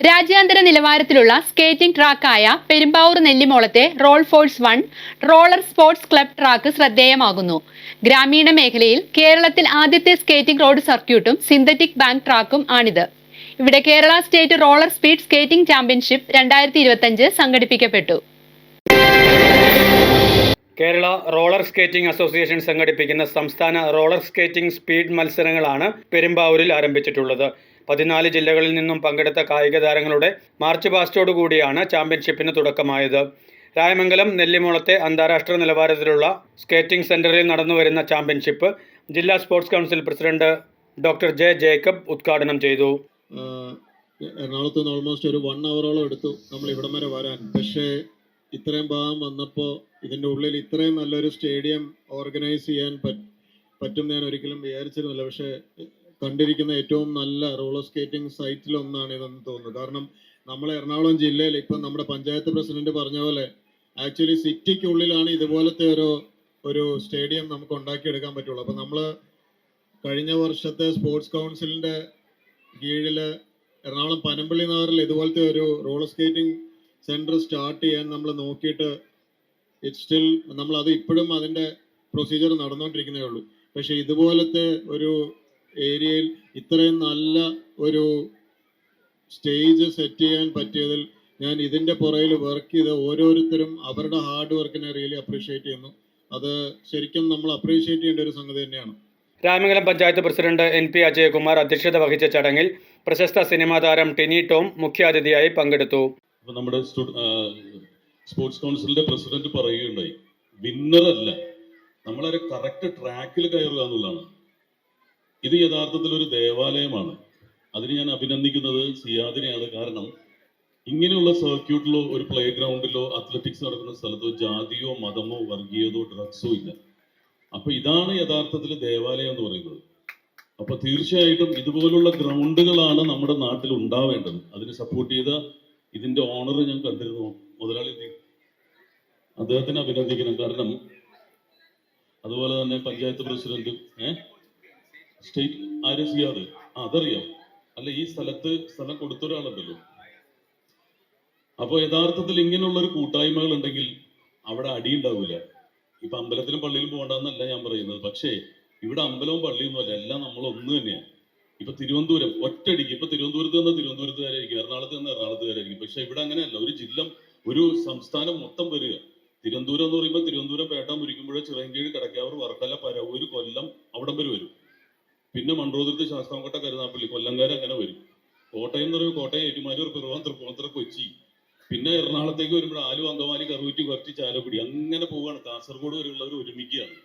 രാജ്യാന്തര നിലവാരത്തിലുള്ള സ്കേറ്റിംഗ് ട്രാക്കായ Perumbavoor നെല്ലിമോളത്തെ roll force one roller sports club track ശ്രദ്ധേയമാകുന്നു. ഗ്രാമീണ മേഖലയിൽ കേരളത്തിൽ ആദ്യത്തെ സ്കേറ്റിംഗ് റോഡ് സർക്യൂട്ടും സിന്തറ്റിക് ബാങ്ക് ട്രാക്കും ആണിത്. ഇവിടെ Kerala state roller speed skating championship രണ്ടായിരത്തി സംഘടിപ്പിക്കപ്പെട്ടു. കേരള റോളർ സ്കേറ്റിംഗ് അസോസിയേഷൻ സംഘടിപ്പിക്കുന്ന സംസ്ഥാന റോളർ സ്കേറ്റിംഗ് സ്പീഡ് മത്സരങ്ങളാണ് പെരുമ്പാവൂരിൽ ആരംഭിച്ചിട്ടുള്ളത്. പതിനാല് ജില്ലകളിൽ നിന്നും പങ്കെടുത്ത കായിക താരങ്ങളുടെ മാർച്ച് പാസ്റ്റോടുകൂടിയാണ് ചാമ്പ്യൻഷിപ്പിന് തുടക്കമായത്. രായമംഗലം നെല്ലിമൂളത്തെ അന്താരാഷ്ട്ര നിലവാരത്തിലുള്ള സ്കേറ്റിംഗ് സെന്ററിൽ നടന്നുവരുന്ന ചാമ്പ്യൻഷിപ്പ് ജില്ലാ sports council president doctor J Jacob ഉദ്ഘാടനം ചെയ്തു. എറണാകുളത്ത് നിന്ന് ഓൾമോസ്റ്റ് ഒരു വൺ അവറോളം എടുത്തു. നമ്മൾ ഇവിടം വരെ വരാൻ. പക്ഷേ ഇത്രയും ഭാഗം വന്നപ്പോൾ ഇതിന്റെ ഉള്ളിൽ ഇത്രയും നല്ലൊരു സ്റ്റേഡിയം ഓർഗനൈസ് ചെയ്യാൻ പറ്റും ഞാൻ ഒരിക്കലും വിചാരിച്ചിരുന്നില്ല. പക്ഷേ കണ്ടിരിക്കുന്ന ഏറ്റവും നല്ല റോളർ സ്കേറ്റിംഗ് സൈറ്റിലൊന്നാണ് ഇതെന്ന് തോന്നുന്നു. കാരണം നമ്മൾ എറണാകുളം ജില്ലയിൽ ഇപ്പം നമ്മുടെ പഞ്ചായത്ത് പ്രസിഡന്റ് പറഞ്ഞ പോലെ ആക്ച്വലി സിറ്റിക്കുള്ളിലാണ് ഇതുപോലത്തെ ഒരു ഒരു സ്റ്റേഡിയം നമുക്ക് ഉണ്ടാക്കിയെടുക്കാൻ പറ്റുള്ളൂ. അപ്പം നമ്മൾ കഴിഞ്ഞ വർഷത്തെ സ്പോർട്സ് കൗൺസിലിന്റെ കീഴിൽ എറണാകുളം പനമ്പള്ളി നഗറിൽ ഇതുപോലത്തെ ഒരു റോളർ സ്കേറ്റിംഗ് സെന്റർ സ്റ്റാർട്ട് ചെയ്യാൻ നമ്മൾ നോക്കിയിട്ട് ഇറ്റ് സ്റ്റിൽ നമ്മൾ അത് ഇപ്പോഴും അതിന്റെ പ്രൊസീജിയർ നടന്നുകൊണ്ടിരിക്കുന്നേ ഉള്ളൂ. പക്ഷേ ഇതുപോലത്തെ ഒരു ഏരിയയിൽ ഇത്രയും നല്ല ഒരു സ്റ്റേജ് സെറ്റ് ചെയ്യാൻ പറ്റിയതിൽ ഞാൻ ഇതിന്റെ പുറയിൽ വർക്ക് ചെയ്ത ഓരോരുത്തരും അവരുടെ ഹാർഡ് വർക്കിനെ റിയലി അപ്രീഷിയേറ്റ് ചെയ്യുന്നു. അത് ശരിക്കും നമ്മൾ അപ്രീഷിയേറ്റ് ചെയ്യേണ്ട ഒരു സംഗതി തന്നെയാണ്. Ramamangalam panchayat president N P Ajayakumar അധ്യക്ഷത വഹിച്ച ചടങ്ങിൽ പ്രശസ്ത സിനിമാ താരം ടിനി ടോം മുഖ്യാതിഥിയായി പങ്കെടുത്തു. അപ്പൊ നമ്മുടെ സ്പോർട്സ് കൗൺസിലിന്റെ പ്രസിഡന്റ് പറയുകയുണ്ടായി വിന്നറല്ല നമ്മളൊരു കറക്റ്റ് ട്രാക്കിൽ കയറുക എന്നുള്ളതാണ്. ഇത് യഥാർത്ഥത്തിൽ ഒരു ദേവാലയമാണ്. അതിന് ഞാൻ അഭിനന്ദിക്കുന്നത് സിയാദിനെയാണ്. കാരണം ഇങ്ങനെയുള്ള സർക്യൂട്ടിലോ ഒരു പ്ലേ ഗ്രൗണ്ടിലോ അത്ലറ്റിക്സ് നടക്കുന്ന സ്ഥലത്തോ ജാതിയോ മതമോ വർഗീയതോ ഡ്രഗ്സോ ഇല്ല. അപ്പൊ ഇതാണ് യഥാർത്ഥത്തിൽ ദേവാലയം എന്ന് പറയുന്നത്. അപ്പൊ തീർച്ചയായിട്ടും ഇതുപോലുള്ള ഗ്രൗണ്ടുകളാണ് നമ്മുടെ നാട്ടിൽ ഉണ്ടാവേണ്ടത്. അതിന് സപ്പോർട്ട് ചെയ്ത ഇതിന്റെ ഓണർ ഞാൻ കണ്ടിരുന്നു. മുതലാളി അദ്ദേഹത്തിനെ അഭിനന്ദിക്കണം. കാരണം അതുപോലെ തന്നെ പഞ്ചായത്ത് പ്രസിഡന്റ് സ്റ്റേറ്റ് ആര് സിയാദ് അതറിയാം. അല്ല ഈ സ്ഥലത്ത് സ്ഥലം കൊടുത്തൊരാളുണ്ടല്ലോ അപ്പൊ യഥാർത്ഥത്തിൽ ഇങ്ങനെയുള്ള ഒരു കൂട്ടായ്മകൾ ഉണ്ടെങ്കിൽ അവിടെ അടി ഉണ്ടാവില്ല ഇപ്പൊ അമ്പലത്തിലും പള്ളിയിലും പോകണ്ടെന്നല്ല ഞാൻ പറയുന്നത്. പക്ഷേ ഇവിടെ അമ്പലവും പള്ളിയൊന്നും അല്ല എല്ലാം നമ്മൾ ഒന്ന് തന്നെയാണ് ഇപ്പൊ തിരുവനന്തപുരം ഒറ്റടിക്ക് ഇപ്പൊ തിരുവനന്തപുരത്ത് നിന്ന് തിരുവനന്തപുരത്തുകാരായിരിക്കും എറണാകുളത്ത് നിന്ന് എറണാകുളത്തുകാരായിരിക്കും പക്ഷെ ഇവിടെ അങ്ങനെയല്ല. ഒരു ജില്ല ഒരു സംസ്ഥാനം മൊത്തം വരിക. തിരുവനന്തപുരം എന്ന് പറയുമ്പോൾ തിരുവനന്തപുരം പേട്ട മുരിക്കുമ്പോഴോ ചിറയൻകീഴ് കടക്കാവൂർ വർക്കല പരവൂര് കൊല്ലം അവിടം വരെ വരും. പിന്നെ മൺറോതുരത്ത് ശാസ്താംകോട്ട കരുനാപ്പള്ളി കൊല്ലംകാർ അങ്ങനെ വരും. കോട്ടയം എന്ന് പറയുമ്പോൾ കോട്ടയം ഏറ്റുമാനൂർ പിറവാൻ തൃപ്പൂണിത്തുറ കൊച്ചി. പിന്നെ എറണാകുളത്തേക്ക് വരുമ്പോൾ ആലു അങ്കമാലി കറുകുറ്റി കുറച്ച് ചാലക്കുടി. അങ്ങനെ പോവുകയാണ് കാസർഗോഡ് വരെയുള്ളവർ ഒരുമിക്കുകയാണ്.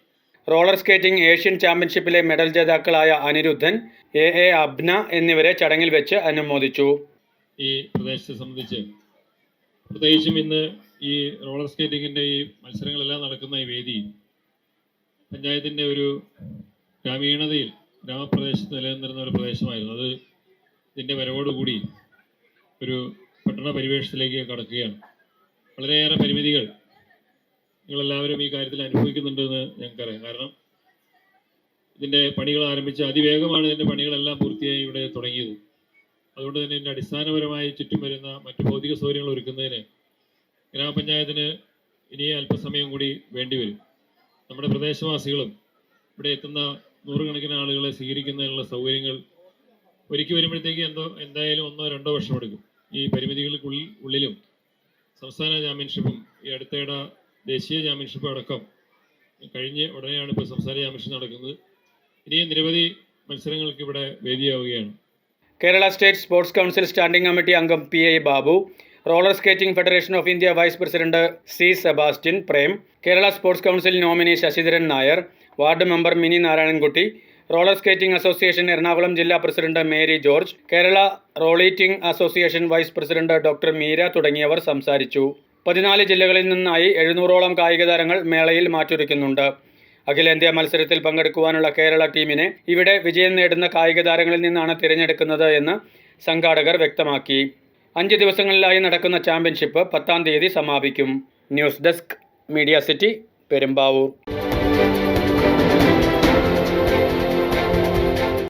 റോളർ സ്കേറ്റിംഗ് ഏഷ്യൻ ചാമ്പ്യൻഷിപ്പിലെ മെഡൽ ജേതാക്കളായ അനിരുദ്ധൻ എ. എ. അബ്ന എന്നിവരെ ചടങ്ങിൽ വെച്ച് അനുമോദിച്ചു. ഈ പ്രദേശത്തെ സംബന്ധിച്ച് പ്രത്യേകിച്ചും ഇന്ന് ഈ റോളർ സ്കേറ്റിങ്ങിന്റെ ഈ മത്സരങ്ങളെല്ലാം നടക്കുന്ന ഈ വേദി പഞ്ചായത്തിന്റെ ഒരു ഗ്രാമീണതയിൽ ഗ്രാമപ്രദേശത്ത് നിലനിന്നിരുന്ന ഒരു പ്രദേശമായിരുന്നു. അത് ഇതിന്റെ വരവോടുകൂടി ഒരു പട്ടണ പരിവേഷത്തിലേക്ക് കടക്കുകയാണ്. വളരെയേറെ പരിമിതികൾ നിങ്ങളെല്ലാവരും ഈ കാര്യത്തിൽ അനുഭവിക്കുന്നുണ്ടെന്ന് ഞങ്ങൾക്കറിയാം. കാരണം ഇതിന്റെ പണികൾ ആരംഭിച്ച് അതിവേഗമാണ് ഇതിന്റെ പണികളെല്ലാം പൂർത്തിയായി ഇവിടെ തുടങ്ങിയത്. അതുകൊണ്ട് തന്നെ ഇതിന്റെ അടിസ്ഥാനപരമായി ചുറ്റും വരുന്ന മറ്റ് ഭൗതിക സൗകര്യങ്ങൾ ഒരുക്കുന്നതിന് ഗ്രാമപഞ്ചായത്തിന് ഇനി അല്പസമയം കൂടി വേണ്ടിവരും. നമ്മുടെ പ്രദേശവാസികളും ഇവിടെ എത്തുന്ന നൂറുകണക്കിന് ആളുകളെ സ്വീകരിക്കുന്നതിനുള്ള സൗകര്യങ്ങൾ ഒരുക്കി വരുമ്പോഴത്തേക്ക് എന്തോ എന്തായാലും ഒന്നോ രണ്ടോ വർഷമെടുക്കും ഈ പരിമിതികൾക്കുള്ളിൽ ഉള്ളിലും സംസ്ഥാന ചാമ്പ്യൻഷിപ്പും ഈ അടുത്തിടെ ദേശീയ ചാമ്പ്യൻഷിപ്പ് അടക്കം. കഴിഞ്ഞ് ഉടനെയാണ് ഇപ്പോൾ സംസ്ഥാന ചാമ്പ്യൻഷിപ്പ് നടക്കുന്നത്. ഇനിയും നിരവധി മത്സരങ്ങൾക്ക് ഇവിടെ വേദിയാവുകയാണ്. Kerala state sports council standing committee അംഗം P A Babu roller skating federation of India vice president C Sebastian Prem Kerala sports council nominee Sasidharan Nair ward member Mini Narayanankutty roller skating association Ernakulam ജില്ലാ president Mary George Kerala റോളീറ്റിംഗ് association vice president doctor Meera തുടങ്ങിയവർ സംസാരിച്ചു. പതിനാല് ജില്ലകളിൽ നിന്നായി എഴുന്നൂറോളം കായിക താരങ്ങൾ മേളയിൽ മാറ്റുരയ്ക്കുന്നുണ്ട് അഖിലേന്ത്യാ മത്സരത്തിൽ പങ്കെടുക്കുവാനുള്ള കേരള ടീമിനെ ഇവിടെ വിജയം നേടുന്ന കായിക താരങ്ങളിൽ നിന്നാണ് തിരഞ്ഞെടുക്കുന്നത് എന്ന് സംഘാടകർ വ്യക്തമാക്കി. അഞ്ച് ദിവസങ്ങളിലായി നടക്കുന്ന ചാമ്പ്യൻഷിപ്പ് പത്താം തീയതി സമാപിക്കും. News desk media city Perumbavoor.